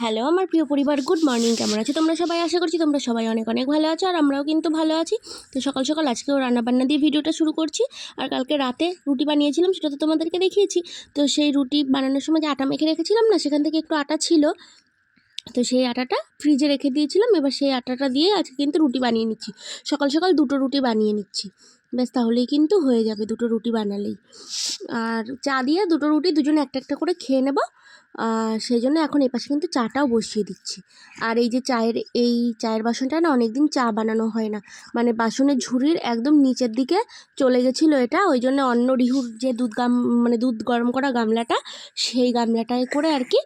Hello, আমার প্রিয় পরিবার, গুড মর্নিং। কেমন আছো তোমরা সবাই? আশা করছি তোমরা সবাই অনেক অনেক ভালো আছো আর আমরাও কিন্তু ভালো আছি। তো সকাল সকাল আজকেও রান্নাবান্না দিয়ে ভিডিওটা শুরু করছি। আর কালকে রাতে রুটি বানিয়েছিলাম, সেটা তো তোমাদেরকে দেখিয়েছি। তো সেই রুটি বানানোর সময় যে আটা মেখে রেখেছিলাম না, সেখান থেকে একটু আটা ছিল। তো সেই আটাটা ফ্রিজে রেখে দিয়েছিলাম। এবার সেই আটাটা দিয়ে আজকে কিন্তু রুটি বানিয়ে নিচ্ছি। সকাল সকাল দুটো রুটি বানিয়ে নিচ্ছি। ব্যাস, তাহলেই কিন্তু হয়ে যাবে দুটো রুটি বানালেই। আর চা দিয়ে দুটো রুটি দুজনে একটা একটা করে খেয়ে নেব। আর সেই জন্য এখন এই পাশে কিন্তু চাটাও বসিয়ে দিচ্ছি। আর এই যে চায়ের, এই চায়ের বাসনটা না অনেক দিন চা বানানো হয় না। মানে বাসনের ঝুড়ির একদম নিচের দিকে চলে গেছিল এটা। ওই জন্য অন্য রিহুর যে দুধ গাম মানে দুধ গরম করা গামলাটা, সেই গামলাটায় করে আর কি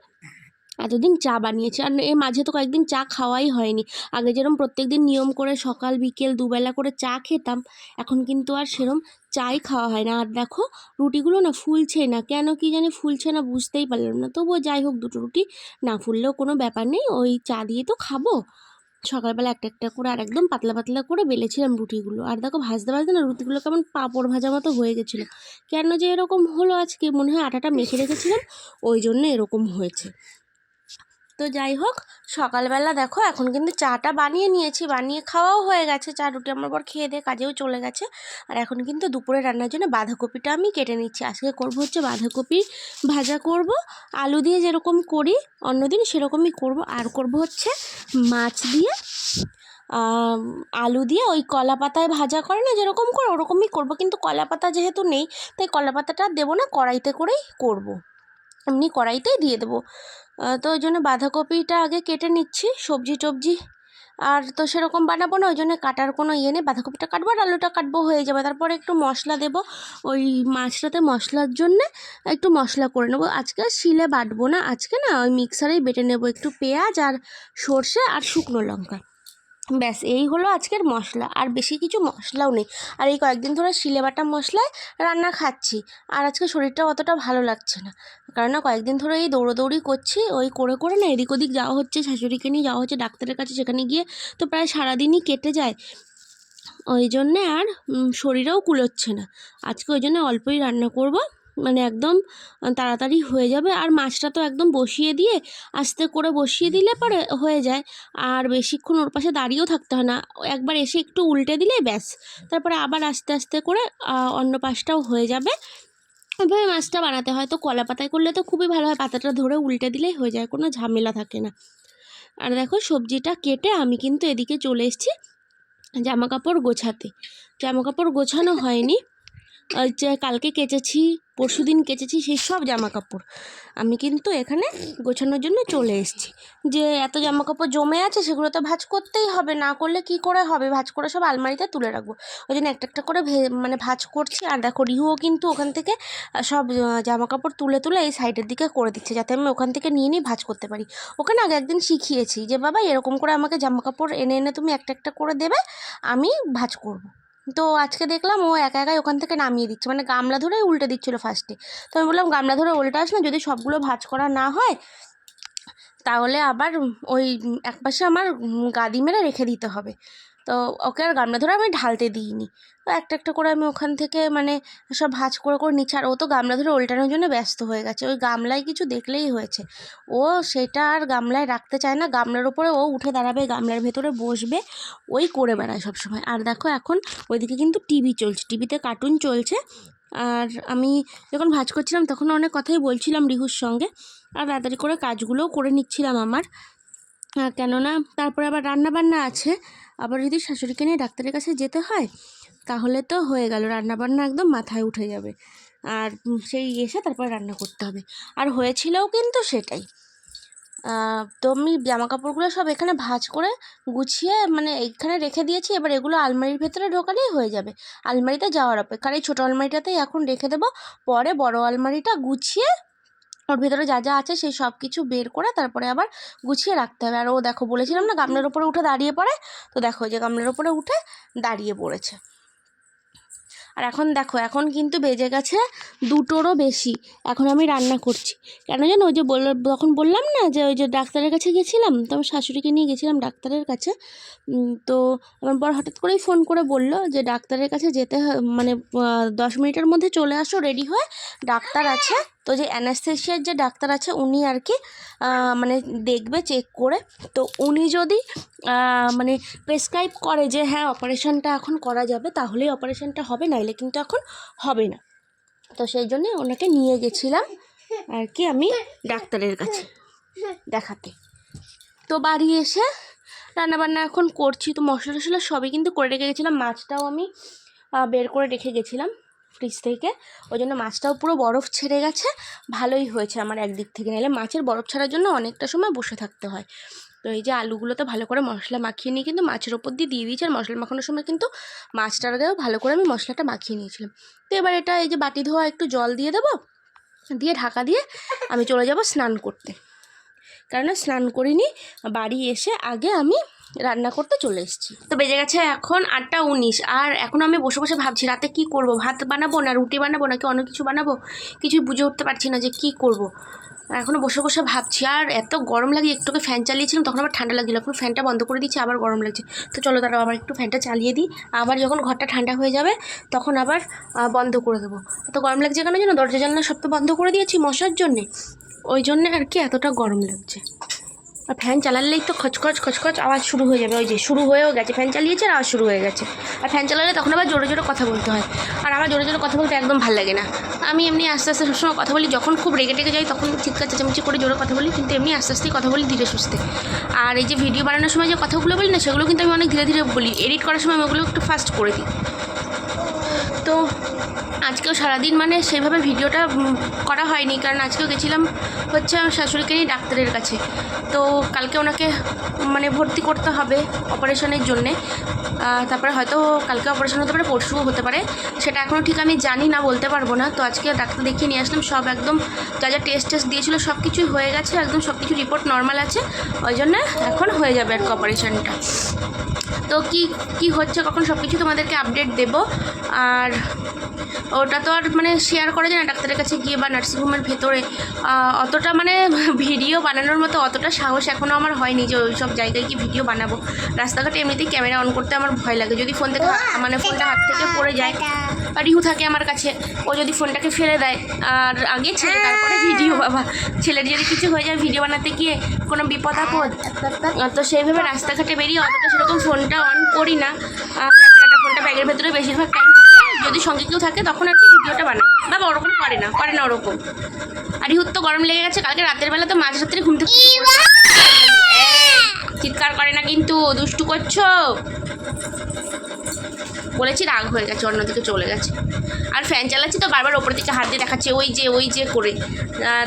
এতদিন চা বানিয়েছি। আর এর মাঝে তো কয়েকদিন চা খাওয়াই হয়নি। আগে যেরকম প্রত্যেক দিন নিয়ম করে সকাল, বিকেল দুবেলা করে চা খেতাম, এখন কিন্তু আর সেরম চাই খাওয়া হয় না। আর দেখো, রুটিগুলো না ফুলছে না। কেন কি জানি ফুলছে না বুঝতেই পারলাম না। তবুও যাই হোক, দুটো রুটি না ফুললেও কোনো ব্যাপার নেই। ওই চা দিয়ে তো খাব। সকালবেলা একটা একটা করে আর একদম পাতলা পাতলা করে বেলেছিলাম রুটিগুলো। আর দেখো, ভাজতে ভাজতে না রুটিগুলো কেমন পাঁপড় ভাজা মতো হয়ে গেছিল। কেন যে এরকম হলো আজকে? মনে হয় আটাটা মেখে রেখেছিলাম। ওই জন্য এরকম হয়েছে। তো যাই হোক, সকালবেলা দেখো এখন কিন্তু চাটা বানিয়ে নিয়েছি, বানিয়ে খাওয়াও হয়ে গেছে। চা রুটি আমার পর খেয়ে দিয়ে কাজেও চলে গেছে। আর এখন কিন্তু দুপুরে রান্নার জন্য বাঁধাকপিটা আমি কেটে নিচ্ছি। আজকে করব হচ্ছে বাঁধাকপি ভাজা করব, আলু দিয়ে যেরকম করি, অন্যদিন সেরকমই করব। আর করব হচ্ছে মাছ দিয়ে আলু দিয়ে ওই কলা পাতায় ভাজা করে না যেরকম করে, ওরকমই করব। কিন্তু কলা পাতা যেহেতু নেই, তাই কলা পাতাটা দেবো না, কড়াইতে করেই করব। এমনি কড়াইতেই দিয়ে দেবো। তো ওই জন্য বাঁধাকপিটা আগে কেটে নিচ্ছি, সবজি টবজি। আর তো সেরকম বানাবো না, ওই জন্য কাটার কোনো ইয়ে নেই। বাঁধাকপিটা কাটবো আর আলুটা কাটবো, হয়ে যাবে। তারপরে একটু মশলা দেবো। ওই মাছটাতে মশলার জন্যে একটু মশলা করে নেব। আজকে শিলে বাটবো না। আজকে না ওই মিক্সারেই বেটে নেব। একটু পেঁয়াজ আর সর্ষে আর শুকনো লঙ্কা। ব্যাস, এই হলো আজকের মশলা। আর বেশি কিছু মশলাও নেই। আর এই কয়েকদিন ধরে শিলে বাটা মশলায় রান্না খাচ্ছি। আর আজকে শরীরটা অতটা ভালো লাগছে না। কারণ না কয়েকদিন ধরে এই দৌড়োদৌড়ি করছি। ওই করে করে না এদিক ওদিক যাওয়া হচ্ছে, শাশুড়িকে নিয়ে যাওয়া হচ্ছে, ডাক্তারের কাছে সেখানে গিয়ে তো প্রায় সারাদিনই কেটে যায়। ওই জন্যে আর শরীরেও কুলোচ্ছে না। আজকে ওই জন্য অল্পই রান্না করব। মানে একদম তাড়াতাড়ি হয়ে যাবে। আর মাছটা তো একদম বসিয়ে দিয়ে আস্তে করে বসিয়ে দিলে পরে হয়ে যায়। আর বেশিক্ষণ ওর পাশে দাঁড়িয়েও থাকতে হয় না। একবার এসে একটু উল্টে দিলে ব্যাস। তারপরে আবার আস্তে আস্তে করে অন্য পাশটাও হয়ে যাবে। ওইভাবে মাছটা বানাতে হয়। তো কলা পাতায় করলে তো খুবই ভালো হয়। পাতাটা ধরে উল্টে দিলেই হয়ে যায়। কোনো ঝামেলা থাকে না। আর দেখো সবজিটা কেটে আমি কিন্তু এদিকে চলে এসেছি জামা কাপড় গোছাতে। জামা কাপড় গোছানো হয়নি। কালকে কেচেছি পরশু দিন কেচেছি সেই সব জামা কাপড় আমি কিন্তু এখানে গোছানোর জন্য চলে এসেছি। যে এত জামা কাপড় জমে আছে সেগুলো তো ভাজ করতেই হবে, না করলে কি করে হবে? ভাজ করে সব আলমারিতে তুলে রাখব। ওই জন্য একটা একটা করে মানে ভাজ করছি। আর দেখো, রিহুও কিন্তু ওখান থেকে সব জামা কাপড় তুলে তুলে এই সাইডের দিকে করে দিচ্ছে, যাতে আমি ওখান থেকে নিয়ে নিয়ে ভাজ করতে পারি। ওখানে আগে একদিন শিখিয়েছি যে, বাবা, এরকম করে আমাকে জামা কাপড় এনে এনে তুমি একটা একটা করে দেবে, আমি ভাজ করব। তো আজকে দেখলাম ও একা একাই ওখান থেকে নামিয়ে দিচ্ছে। মানে গামলা ধরেই উল্টে দিচ্ছিল ফার্স্টে তো আমি বললাম, গামলা ধরে উল্টাস না যদি সবগুলো ভাজ করা না হয়, তাহলে আবার ওই একপাশে আমার গাদি মেরে রেখে দিতে হবে। তো ওকে আর গামলা ধরে আমি ঢালতে দিইনি। তো একটা একটা করে আমি ওখান থেকে মানে সব ভাঁজ করে করে নিচ্ছি। আর ও তো গামলা ধরে উল্টানোর জন্য ব্যস্ত হয়ে গেছে। ওই গামলায় কিছু দেখলেই হয়েছে। ও সেটা আর গামলায় রাখতে চায় না। গামলার উপরে ও উঠে দাঁড়াবে, গামলার ভেতরে বসবে, ওই করে বেড়ায় সবসময়। আর দেখো এখন ওইদিকে কিন্তু টিভি চলছে। টিভিতে কার্টুন চলছে। আর আমি যখন ভাঁজ করছিলাম তখন অনেক কথাই বলছিলাম রিহুর সঙ্গে। আর তাড়াতাড়ি করে কাজগুলোও করে নিচ্ছিলাম আমার। কেননা তারপরে আবার রান্না বান্না আছে। আবার যদি শাশুড়িকে নিয়ে ডাক্তারের কাছে যেতে হয়, তাহলে তো হয়ে গেল রান্না বান্না একদম মাথায় উঠে যাবে। আর সেই এসে তারপর রান্না করতে হবে। আর হয়েছিলও কিন্তু সেটাই। তো আমি জামা কাপড়গুলো সব এখানে ভাঁজ করে গুছিয়ে মানে এখানে রেখে দিয়েছি, এবার এগুলো আলমারির ভেতরে ঢোকালেই হয়ে যাবে। আলমারিতে যাওয়ার অপেক্ষা এই ছোটো আলমারিটাতেই এখন রেখে দেবো। পরে বড় আলমারিটা গুছিয়ে ওর ভেতরে যা যা আছে সেই সব কিছু বের করে তারপরে আবার গুছিয়ে রাখতে হবে। আর ও দেখো বলেছিলাম না গামলার ওপরে উঠে দাঁড়িয়ে পড়ে? তো দেখো যে গামলার ওপরে উঠে দাঁড়িয়ে পড়েছে। আর এখন দেখো, এখন কিন্তু বেজে গেছে দুটোরও বেশি। এখন আমি রান্না করছি। কেন জানো? ওই যে বলল, তখন বললাম না যে ওই যে ডাক্তারের কাছে গেছিলাম, তো আমার শাশুড়িকে নিয়ে গেছিলাম ডাক্তারের কাছে। তো আমার বর হঠাৎ করেই ফোন করে বলল যে ডাক্তারের কাছে যেতে মানে দশ মিনিটের মধ্যে চলে আসো, রেডি হয়ে। ডাক্তার আছে। তো যে অ্যানাস্থেশিয়ার যে ডাক্তার আছে উনি আর কি মানে দেখবে চেক করে। তো উনি যদি মানে প্রেসক্রাইব করে যে হ্যাঁ অপারেশনটা এখন করা যাবে, তাহলেই অপারেশনটা হবে, নাইলে কিন্তু এখন হবে না। তো সেই জন্যে ওনাকে নিয়ে গেছিলাম আর কি আমি ডাক্তারের কাছে দেখাতে। তো বাড়ি এসে রান্নাবান্না এখন করছি, তো মশলা টশলা সবই কিন্তু করে রেখে গেছিলাম, মাছটাও আমি বের করে রেখে গেছিলাম। ফ্রিজ থেকে। ওই জন্য মাছটাও পুরো বরফ ছেড়ে গেছে। ভালোই হয়েছে আমার একদিক থেকে। নাহলে মাছের বরফ ছাড়ার জন্য অনেকটা সময় বসে থাকতে হয়। তো এই যে আলুগুলোতে ভালো করে মশলা মাখিয়ে নিয়ে কিন্তু মাছের ওপর দিয়ে দিয়ে দিয়েছি। আর মশলা মাখানোর সময় কিন্তু মাছটার গায়েও ভালো করে আমি মশলাটা মাখিয়ে নিয়েছিলাম। তো এবার এটা এই যে বাটি ধোয়া একটু জল দিয়ে দেবো। দিয়ে ঢাকা দিয়ে আমি চলে যাব স্নান করতে। কেননা স্নান করিনি, বাড়ি এসে আগে আমি রান্না করতে চলে এসেছি। তো বেজে গেছে এখন আটটা উনিশ। আর এখন আমি বসে বসে ভাবছি, রাতে কি করব? ভাত বানাবো না রুটি বানাবো নাকি অন্য কিছু বানাবো? কিছুই বুঝে উঠতে পারছি না যে কি করব। এখনও বসে বসে ভাবছি, আর এত গরম লাগে একটুকে ফ্যান চালিয়েছিলাম, তখন আবার ঠান্ডা লাগছিল। এখন ফ্যানটা বন্ধ করে দিচ্ছি আবার গরম লাগছে। তো চলো তারা আবার একটু ফ্যানটা চালিয়ে দিই। আবার যখন ঘরটা ঠান্ডা হয়ে যাবে, তখন আবার বন্ধ করে দেবো। এত গরম লাগছে কেন যেন দরজা জানলা সব তো বন্ধ করে দিয়েছি মশার জন্যে। ওই জন্যে আর কি এতটা গরম লাগছে। আর ফ্যান চালালেই তো খচখচ খচখচ আওয়াজ শুরু হয়ে যাবে। ওই যে শুরু হয়েও গেছে ফ্যান চালিয়েছে আর আওয়াজ শুরু হয়ে গেছে। আর ফ্যান চালালে তখন আবার জোরে জোরে কথা বলতে হয়। আর আমার জোরে জোরে কথা বলতে একদম ভালো লাগে না। আমি এমনি আস্তে আস্তে সবসময় কথা বলি, যখন খুব রেগে টেগে যাই তখন চিৎকার, চেঁচামেচি করে জোরে কথা বলি, কিন্তু এমনি আস্তে আস্তেই কথা বলি ধীরে সুস্থে। আর এই যে ভিডিও বানানোর সময় যে কথাগুলো বলি না, সেগুলো কিন্তু আমি অনেক ধীরে ধীরে বলি। এডিট করার সময় আমি ওগুলো একটু ফাস্ট করে দিই। তো আজকেও সারাদিন মানে সেইভাবে ভিডিওটা করা হয়নি। কারণ আজকেও গেছিলাম হচ্ছে আমার শাশুড়িকে নিয়ে ডাক্তারের কাছে। তো কালকে ওনাকে মানে ভর্তি করতে হবে অপারেশনের জন্যে। তারপরে হয়তো কালকে অপারেশন হতে পারে, পরশুও হতে পারে। সেটা এখনও ঠিক আমি জানি না, বলতে পারব না। তো আজকে ডাক্তার দেখিয়ে নিয়ে আসলাম, সব একদম যা যা টেস্ট টেস্ট দিয়েছিলো সব কিছুই হয়ে গেছে, একদম সব কিছু রিপোর্ট নর্মাল আছে। ওই জন্য এখন হয়ে যাবে আর কি অপারেশনটা তো কি কি হচ্ছে কখন সব কিছু তোমাদেরকে আপডেট দেব। আর ওটা তো আর মানে শেয়ার করা যায় না ডাক্তারের কাছে গিয়ে বা নার্সিংহোমের ভেতরে। অতটা মানে ভিডিও বানানোর মতো অতটা সাহস এখনও আমার হয়নি যে ওই সব জায়গায় কি ভিডিও বানাবো। রাস্তাঘাটে এমনিতেই ক্যামেরা অন করতে আমার ভয় লাগে। যদি ফোন থেকে মানে ফোনটা হাত থেকে পড়ে যায় বা রিহু থাকে আমার কাছে ও যদি ফোনটাকে ফেলে দেয় আর আগে ছেলে তারপরে ভিডিও বাবা। ছেলের যদি কিছু হয়ে যায় ভিডিও বানাতে গিয়ে কোনো বিপদ আপদ তো সেইভাবে রাস্তাঘাটে বেরিয়ে অতটা সেরকম ফোনটা অন করি না। ক্যামেরাটা ফোনটা ব্যাগের ভেতরে বেশিরভাগ টাইম থাকে। যদি সঙ্গে কেউ থাকে তখন আর কি ভিডিওটা বানাই। বা ওরকম করে না করে না ওরকম। আর ইহুত তো গরম লেগে গেছে কালকে রাতের বেলা তো মাঝ রাত্রে ঘুম থেকে চিৎকার করে না কিন্তু দুষ্টু করছ? বলেছি রাগ হয়ে গেছে অন্যদিকে চলে গেছে। আর ফ্যান চালাচ্ছি তো বারবার ওপর দিকে হাত দিয়ে দেখাচ্ছে, ওই যে ওই যে করে।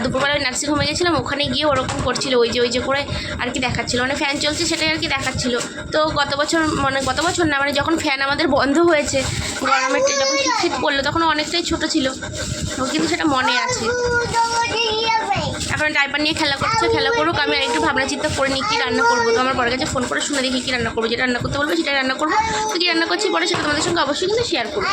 দুপুরবেলা ওই নার্সিং হোমে গেছিলাম, ওখানে গিয়ে ওরকম করছিল, ওই যে ওই যে করে আর কি দেখাচ্ছিলো। মানে ফ্যান চলছে সেটাই আর কি দেখাচ্ছিল। তো গত বছর মানে গত বছর না মানে যখন ফ্যান আমাদের বন্ধ হয়েছে, গরমের যখন শীত শীত পড়ল, তখন অনেকটাই ছোট ছিল। কিন্তু সেটা মনে আছে। এখন ডাইপার নিয়ে খেলা করছে, খেলা করুক, আমি আরেকটু ভাবনা চিন্তা করে নিই, কী রান্না করব। তো আমার পরের কাছে ফোন করে শুনে দেখি কী রান্না করব। যেটা রান্না করতে বলব সেটা রান্না করব। তো কী রান্না করছি পরে সেটা তোমাদের সঙ্গে অবশ্যই কিন্তু শেয়ার করব।